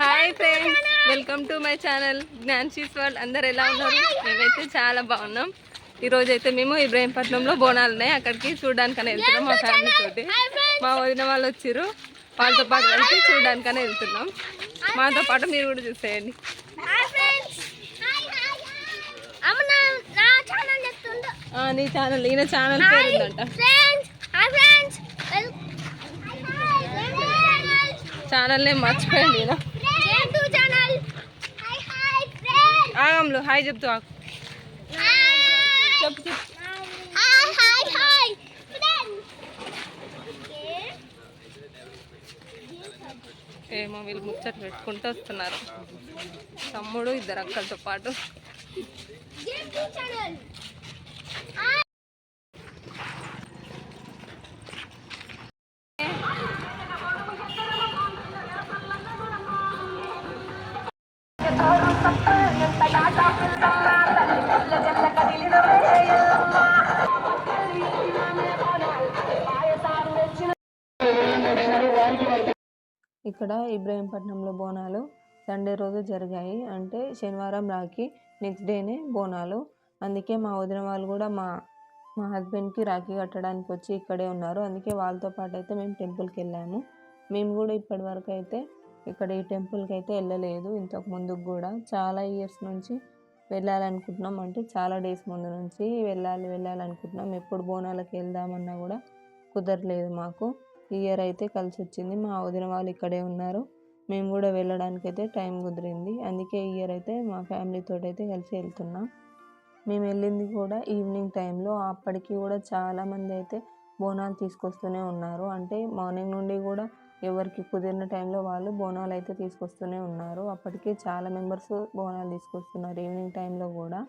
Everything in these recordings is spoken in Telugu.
Hi friends welcome to my channel Gnanshi's world. అందరు ఎలా ఉన్నారు? మేమైతే చాలా బాగున్నాం. ఈరోజు అయితే మేము ఇబ్రాహీంపట్నంలో బోనాలు ఉన్నాయి అక్కడికి చూడడానికనే వెళ్తున్నాం మా ఫ్యామిలీ తోటి మా వదిన వాళ్ళు వచ్చారు వాళ్ళతో పాటు కలిసి చూడడానికనే వెళ్తున్నాం. మాతో పాటు మీరు కూడా చూసేయండి. నీ ఛానల్ ఈయన ఛానల్ పేరు ఉందంట ఛానల్ నేమ్ మర్చిపోయండి ఈయన. ఆగంలో హాయ్ చెప్తూ. చెప్పు చెప్పు. ఏమో వీళ్ళు ముచ్చట్లు పెట్టుకుంటూ వస్తున్నారు. తమ్ముడు ఇద్దరు అక్కలతో పాటు. ఇక్కడ ఇబ్రాహీంపట్నంలో బోనాలు సండే రోజు జరిగాయి. అంటే శనివారం రాఖీ నెక్స్ట్ డేనే బోనాలు. అందుకే మా వదిన వాళ్ళు కూడా మా మా హస్బెండ్కి రాఖీ కట్టడానికి వచ్చి ఇక్కడే ఉన్నారు. అందుకే వాళ్ళతో పాటు అయితే మేము టెంపుల్కి వెళ్ళాము. మేము కూడా ఇప్పటి వరకు అయితే ఇక్కడ ఈ టెంపుల్కి అయితే వెళ్ళలేదు ఇంతకు ముందుకు కూడా. చాలా ఇయర్స్ నుంచి వెళ్ళాలనుకుంటున్నాం. అంటే చాలా డేస్ ముందు నుంచి వెళ్ళాలి వెళ్ళాలనుకుంటున్నాం. ఎప్పుడు బోనాలకు వెళ్దామన్నా కూడా కుదరలేదు మాకు. ఇయర్ అయితే కలిసి వచ్చింది మా వదిన వాళ్ళు ఇక్కడే ఉన్నారు. మేము కూడా వెళ్ళడానికి అయితే టైం కుదిరింది. అందుకే ఈ ఇయర్ అయితే మా ఫ్యామిలీతో అయితే కలిసి వెళ్తున్నాం. మేము వెళ్ళింది కూడా ఈవినింగ్ టైంలో అప్పటికి కూడా చాలామంది అయితే బోనాలు తీసుకొస్తూనే ఉన్నారు. అంటే మార్నింగ్ నుండి కూడా ఎవరికి కుదిరిన టైంలో వాళ్ళు బోనాలు అయితే తీసుకొస్తూనే ఉన్నారు. అప్పటికి చాలా మెంబర్స్ బోనాలు తీసుకొస్తున్నారు ఈవినింగ్ టైంలో కూడా.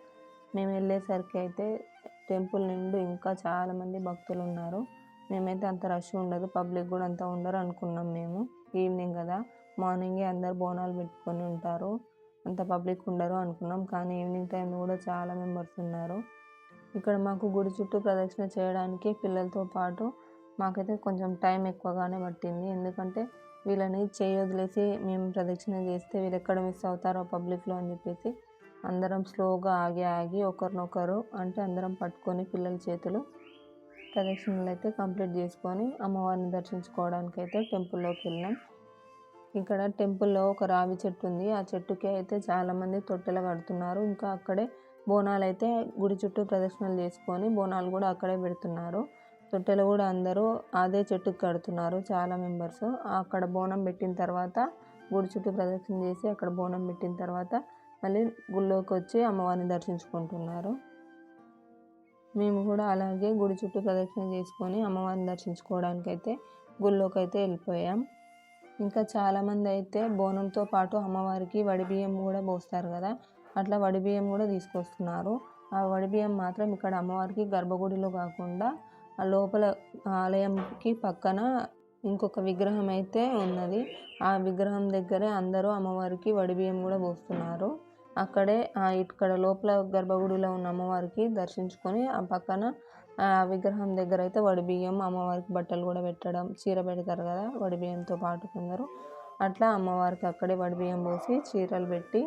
మేము వెళ్ళేసరికి అయితే టెంపుల్ నిండు ఇంకా చాలామంది భక్తులు ఉన్నారు. మేమైతే అంత రష్ ఉండదు. పబ్లిక్ కూడా అంత ఉండరు అనుకున్నాం మేము. ఈవినింగ్ కదా. మార్నింగే అందరు బోనాలు పెట్టుకొని ఉంటారు. అంత పబ్లిక్ ఉండరు అనుకున్నాం. కానీ ఈవినింగ్ టైంలో కూడా చాలా మెంబర్స్ ఉన్నారు. ఇక్కడ మాకు గుడి చుట్టూ ప్రదక్షిణ చేయడానికి పిల్లలతో పాటు మాకైతే కొంచెం టైం ఎక్కువగానే పట్టింది. ఎందుకంటే వీళ్ళని చేయి వదిలేసి మేము ప్రదక్షిణ చేస్తే వీళ్ళు ఎక్కడ మిస్ అవుతారో పబ్లిక్లో అని చెప్పేసి అందరం స్లోగా ఆగి ఆగి ఒకరినొకరు అంటే అందరం పట్టుకొని పిల్లల చేతులు ప్రదక్షిణలు అయితే కంప్లీట్ చేసుకొని అమ్మవారిని దర్శించుకోవడానికి అయితే టెంపుల్లోకి వెళ్ళాం. ఇక్కడ టెంపుల్లో ఒక రావి చెట్టు ఉంది. ఆ చెట్టుకి అయితే చాలామంది తొట్టెలు కడుతున్నారు. ఇంకా అక్కడే బోనాలు అయితే గుడి చుట్టూ ప్రదక్షిణలు చేసుకొని బోనాలు కూడా అక్కడే పెడుతున్నారు. తొట్టెలు కూడా అందరూ అదే చెట్టుకి కడుతున్నారు చాలా మెంబర్స్. అక్కడ బోనం పెట్టిన తర్వాత గుడి చుట్టూ ప్రదక్షిణ చేసి అక్కడ బోనం పెట్టిన తర్వాత మళ్ళీ గుళ్ళోకి వచ్చి అమ్మవారిని దర్శించుకుంటున్నారు. మేము కూడా అలాగే గుడి చుట్టూ ప్రదక్షిణ చేసుకొని అమ్మవారిని దర్శించుకోవడానికి అయితే గుళ్ళోకి అయితే వెళ్ళిపోయాం. ఇంకా చాలామంది అయితే బోనంతో పాటు అమ్మవారికి వడి బియ్యం కూడా పోస్తారు కదా అట్లా వడి బియ్యం కూడా తీసుకొస్తున్నారు. ఆ వడి బియ్యం మాత్రం ఇక్కడ అమ్మవారికి గర్భగుడిలో కాకుండా ఆ లోపల ఆలయంకి పక్కన ఇంకొక విగ్రహం అయితే ఉన్నది. ఆ విగ్రహం దగ్గరే అందరూ అమ్మవారికి వడి బియ్యం కూడా పోస్తున్నారు. అక్కడే ఇక్కడ లోపల గర్భగుడిలో ఉన్న అమ్మవారికి దర్శించుకొని ఆ పక్కన ఆ విగ్రహం దగ్గర అయితే వడి బియ్యం అమ్మవారికి బట్టలు కూడా పెట్టడం చీర పెడతారు కదా వడి బియ్యంతో పాటు కొందరు. అట్లా అమ్మవారికి అక్కడే వడి బియ్యం పోసి చీరలు పెట్టి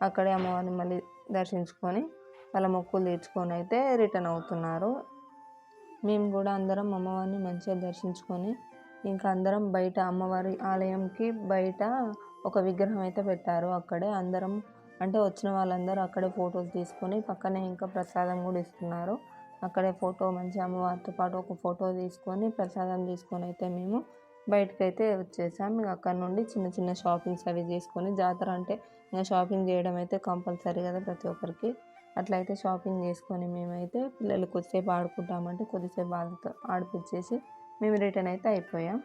అక్కడే అమ్మవారిని మళ్ళీ దర్శించుకొని వాళ్ళ మొక్కులు తీర్చుకొని అయితే రిటర్న్ అవుతున్నారు. మేము కూడా అందరం అమ్మవారిని మంచిగా దర్శించుకొని ఇంకా అందరం బయట అమ్మవారి ఆలయంకి బయట ఒక విగ్రహం అయితే పెట్టారు. అక్కడే అందరం అంటే వచ్చిన వాళ్ళందరూ అక్కడే ఫొటోస్ తీసుకొని పక్కనే ఇంకా ప్రసాదం కూడా ఇస్తున్నారు. అక్కడే ఫోటో మంచి అమ్మవారితో పాటు ఒక ఫోటో తీసుకొని ప్రసాదం తీసుకొని అయితే మేము బయటకైతే వచ్చేసాం. ఇక అక్కడ నుండి చిన్న చిన్న షాపింగ్స్ అవి చేసుకొని జాతర అంటే ఇంకా షాపింగ్ చేయడం అయితే కంపల్సరీ కదా ప్రతి ఒక్కరికి. అట్లయితే షాపింగ్ చేసుకొని మేమైతే పిల్లలు కొద్దిసేపు ఆడుకుంటామంటే కొద్దిసేపు వాళ్ళతో ఆడిపించేసి మేము రిటర్న్ అయితే అయిపోయాం.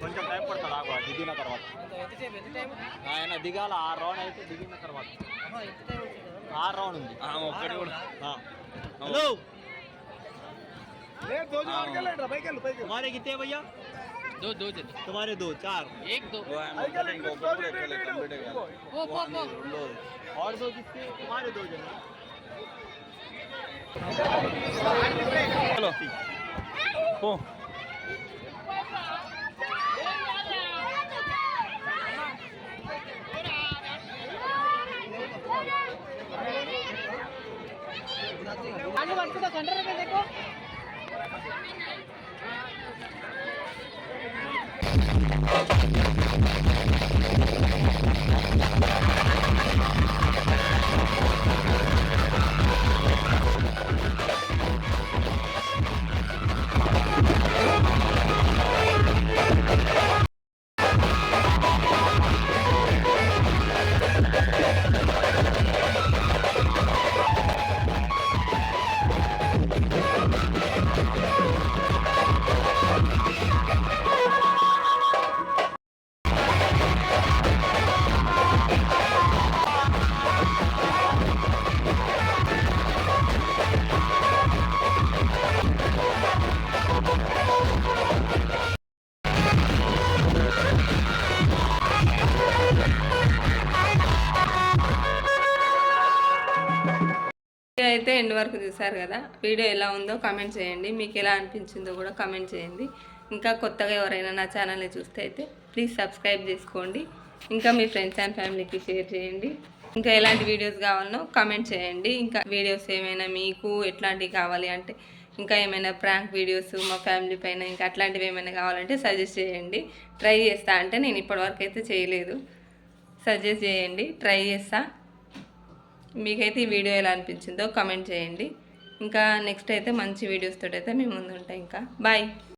కొంచెం టైం పడుతుంది ఆగు దిగిన తర్వాత ఆయన దిగాల ఆ రౌండ్ అయితే దిగిన తర్వాత. ఆ రౌండ్ ఉంది. ఒక్కటి కూడా. హలో మరి గితే భయ్యా दो दो जन। तुम्हारे दो चार। एक दो। वो वो वो और दो किसके? तुम्हारे दो जन। चलो। तो देखो। Thank you. అయితే ఎండ్ వరకు చూసారు కదా వీడియో ఎలా ఉందో కమెంట్ చేయండి. మీకు ఎలా అనిపించిందో కూడా కమెంట్ చేయండి. ఇంకా కొత్తగా ఎవరైనా నా ఛానల్ని చూస్తే అయితే ప్లీజ్ సబ్స్క్రైబ్ చేసుకోండి. ఇంకా మీ ఫ్రెండ్స్ అండ్ ఫ్యామిలీకి షేర్ చేయండి. ఇంకా ఎలాంటి వీడియోస్ కావాలనో కమెంట్ చేయండి. ఇంకా వీడియోస్ ఏమైనా మీకు ఎట్లాంటివి కావాలి అంటే ఇంకా ఏమైనా ప్రాంక్ వీడియోస్ మా ఫ్యామిలీ పైన ఇంకా అట్లాంటివి ఏమైనా కావాలంటే సజెస్ట్ చేయండి. ట్రై చేస్తా అంటే నేను ఇప్పటివరకు అయితే చేయలేదు. సజెస్ట్ చేయండి. ట్రై చేస్తా. మీకైతే ఈ వీడియో ఎలా అనిపించిందో కమెంట్ చేయండి. ఇంకా నెక్స్ట్ అయితే మంచి వీడియోస్ అయితే మేము ముందు ఉంటాం ఇంకా. బాయ్.